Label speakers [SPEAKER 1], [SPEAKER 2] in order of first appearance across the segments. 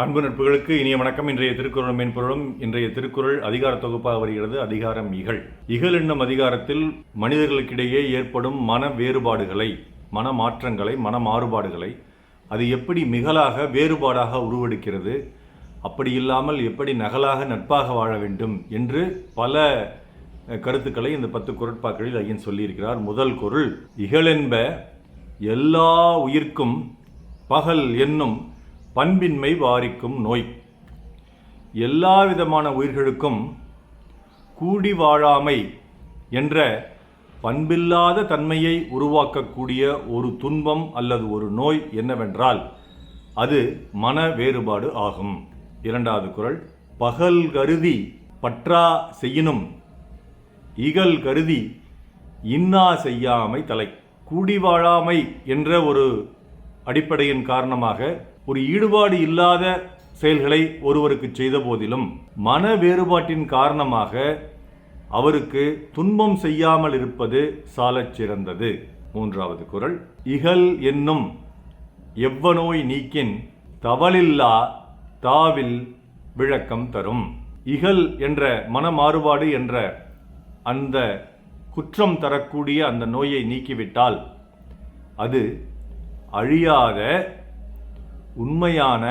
[SPEAKER 1] அன்பு நட்புகளுக்கு இனிய வணக்கம். இன்றைய திருக்குறள் மென்பொருளும் இன்றைய திருக்குறள் அதிகார தொகுப்பாக வருகிறது. அதிகாரம் இகழ். இகழ் என்னும் அதிகாரத்தில் மனிதர்களுக்கிடையே ஏற்படும் மன வேறுபாடுகளை மன மாற்றங்களை மன மாறுபாடுகளை அது எப்படி மிகலாக வேறுபாடாக உருவெடுக்கிறது அப்படி இல்லாமல் எப்படி நகலாக நட்பாக வாழ வேண்டும் என்று பல கருத்துக்களை இந்த பத்து குரட்பாக்களில் ஐயன் சொல்லியிருக்கிறார். முதல் குரல் இகழென்ப எல்லா உயிர்க்கும் பகல் என்னும் பண்பின்மை வாரிக்கும் நோய். எல்லா விதமான உயிர்களுக்கும் கூடி வாழாமை என்ற பண்பில்லாத தன்மையை உருவாக்கக்கூடிய ஒரு துன்பம் அல்லது ஒரு நோய் என்னவென்றால் அது மன வேறுபாடு ஆகும். இரண்டாவது குரல் பகல் கருதி பற்றா செய்யினும் இகல் கருதி இன்னா செய்யாமை தலை. கூடி வாழாமை என்ற ஒரு அடிப்படையின் காரணமாக ஒரு ஈடுபாடு இல்லாத செயல்களை ஒருவருக்கு செய்த போதிலும் மன வேறுபாட்டின் காரணமாக அவருக்கு துன்பம் செய்யாமல் இருப்பது சாலச் சிறந்தது. மூன்றாவது குரல் இகல் என்னும் எவ்வநோய் நீக்கின் தவலில்லா தாவில் விளக்கம் தரும். இகல் என்ற மன மாறுபாடு என்ற அந்த குற்றம் தரக்கூடிய அந்த நோயை நீக்கிவிட்டால் அது அழியாத உண்மையான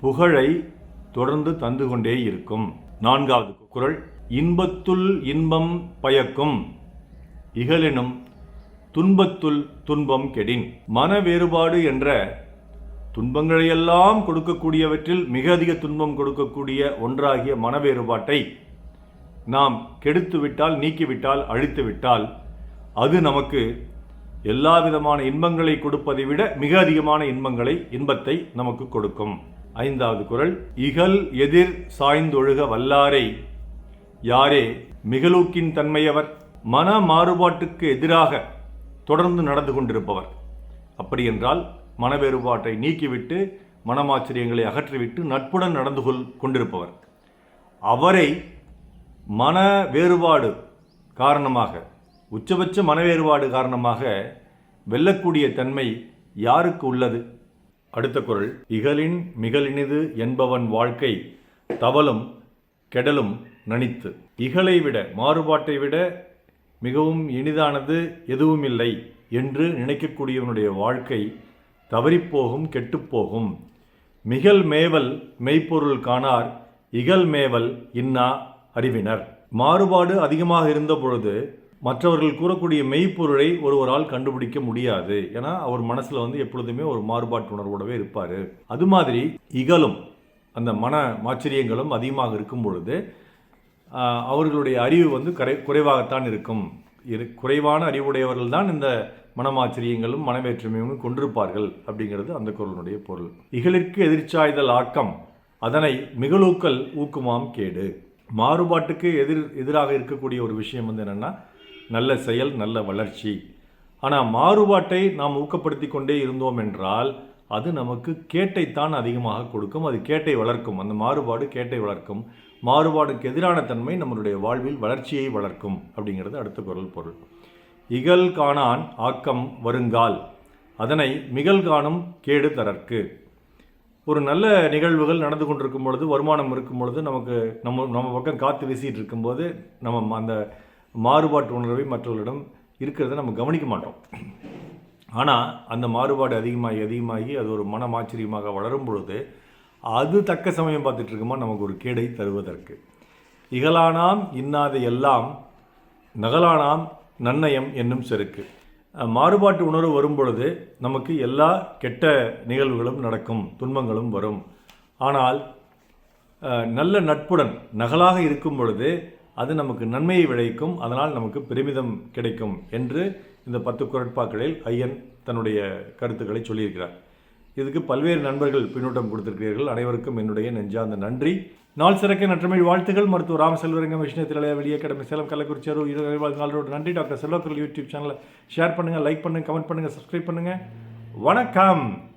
[SPEAKER 1] புகழை தொடர்ந்து தந்து கொண்டே இருக்கும். நான்காவது குரல் இன்பத்துள் இன்பம் பயக்கும் இகலெனும் துன்பத்துள் துன்பம் கெடின். மன வேறுபாடு என்ற துன்பங்களையெல்லாம் கொடுக்கக்கூடியவற்றில் மிக அதிக துன்பம் கொடுக்கக்கூடிய ஒன்றாகிய மன வேறுபாட்டை நாம் கெடுத்துவிட்டால் நீக்கிவிட்டால் அழித்துவிட்டால் அது நமக்கு எல்லா விதமான இன்பங்களை கொடுப்பதை விட மிக அதிகமான இன்பங்களை இன்பத்தை நமக்கு கொடுக்கும். ஐந்தாவது குறள் இகல் எதிர் சாய்ந்தொழுக வல்லாரை யாரே மிகலூக்கின் தன்மையவர் மன மாறுபாட்டுக்கு எதிராக தொடர்ந்து நடந்து கொண்டிருப்பவர். அப்படி என்றால் மன வேறுபாட்டை நீக்கிவிட்டு மனமாச்சரியங்களை அகற்றிவிட்டு நட்புடன் நடந்து கொள் கொண்டிருப்பவர். அவரை மன வேறுபாடு காரணமாக உச்சபட்ச மனவேறுபாடு காரணமாக வெல்லக்கூடிய தன்மை யாருக்கு உள்ளது? அடுத்த குரல். இகலின் மிகலினிது என்பவன் வாழ்க்கை தவலும் கெடலும் நனித்து இகலை விட மாறுபாட்டை விட மிகவும் இனிதானது எதுவும் இல்லை என்று நினைக்கக்கூடியவனுடைய வாழ்க்கை தவறிப்போகும் கெட்டுப்போகும். மிகல் மேவல் மெய்ப்பொருள் காணார் இகல் மேவல் இன்னா அறிவினர். மாறுபாடு அதிகமாக இருந்த பொழுது மற்றவர்கள் கூறக்கூடிய மெய்ப்பொருளை ஒருவரால் கண்டுபிடிக்க முடியாது. ஏன்னா அவர் மனசில் வந்து எப்பொழுதுமே ஒரு மாறுபாட்டு உணர்வோடவே இருப்பார். அது மாதிரி இகலும் அந்த மன மாச்சரியங்களும் அதிகமாக இருக்கும் பொழுது அவர்களுடைய அறிவு வந்து கரை குறைவாகத்தான் இருக்கும். இரு குறைவான அறிவுடையவர்கள் தான் இந்த மனமாச்சரியங்களும் மனவேற்றுமையும் கொண்டிருப்பார்கள் அப்படிங்கிறது அந்த குரலுடைய பொருள். இகலிற்கு எதிர்ச்சாய்தல் ஆக்கம் அதனை மிகலூக்கல் ஊக்குமாம் கேடு. மாறுபாட்டுக்கு எதிர் எதிராக இருக்கக்கூடிய ஒரு விஷயம் வந்து என்னென்னா நல்ல செயல் நல்ல வளர்ச்சி. ஆனால் மாறுபாட்டை நாம் ஊக்கப்படுத்தி கொண்டே இருந்தோம் என்றால் அது நமக்கு கேட்டைத்தான் அதிகமாக கொடுக்கும். அது கேட்டை வளர்க்கும். அந்த மாறுபாடு கேட்டை வளர்க்கும். மாறுபாடுக்கு எதிரான தன்மை நம்மளுடைய வாழ்வில் வளர்ச்சியை வளர்க்கும் அப்படிங்கிறது அடுத்த குரல் பொருள். இகல் காணான் ஆக்கம் வருங்கால். அதனை மிகல் காணும் கேடு தரற்கு. ஒரு நல்ல நிகழ்வுகள் நடந்து கொண்டிருக்கும் பொழுது வருமானம் இருக்கும் பொழுது நமக்கு நம்ம நம்ம பக்கம் காற்று வீசிட்டு இருக்கும்போது நம்ம அந்த மாறுபாட்டு உணர்வை மற்றவர்களிடம் இருக்கிறத நம்ம கவனிக்க மாட்டோம். ஆனால் அந்த மாறுபாடு அதிகமாகி அதிகமாகி அது ஒரு மனமாச்சரியமாக வளரும் பொழுது அது தக்க சமயம் பார்த்துட்ருக்குமா நமக்கு ஒரு கேடை தருவதற்கு. இகலானாம் இன்னாத எல்லாம் நகலானாம் நன்னயம் என்னும் செருக்கு. மாறுபாட்டு உணர்வு வரும் பொழுது நமக்கு எல்லா கெட்ட நிகழ்வுகளும் நடக்கும் துன்பங்களும் வரும். ஆனால் நல்ல நட்புடன் நகலாக இருக்கும் பொழுது அது நமக்கு நன்மையை விளைவிக்கும் அதனால் நமக்கு பெருமிதம் கிடைக்கும் என்று இந்த பத்து குரட்பாக்களில் ஐயன் தன்னுடைய கருத்துக்களை சொல்லியிருக்கிறார். இதுக்கு பல்வேறு நண்பர்கள் பின்னூட்டம் கொடுத்திருக்கிறீர்கள். அனைவருக்கும் என்னுடைய நெஞ்சார்ந்த நன்றி. நாள் சிறக்க நற்றமிழ் வாழ்த்துகள். மருத்துவர் ராமசெல்வரங்கம் விஷ்ணத்திலைய வெளியே கடமை சேலம் கள்ளக்குறிச்சி அருள் இருபது நாளோட நன்றி டாக்டர் செல்வக்குரல் யூடியூப் சேனலை ஷேர் பண்ணுங்கள் லைக் பண்ணுங்கள் கமெண்ட் பண்ணுங்கள் சப்ஸ்கிரைப் பண்ணுங்கள் வணக்கம்.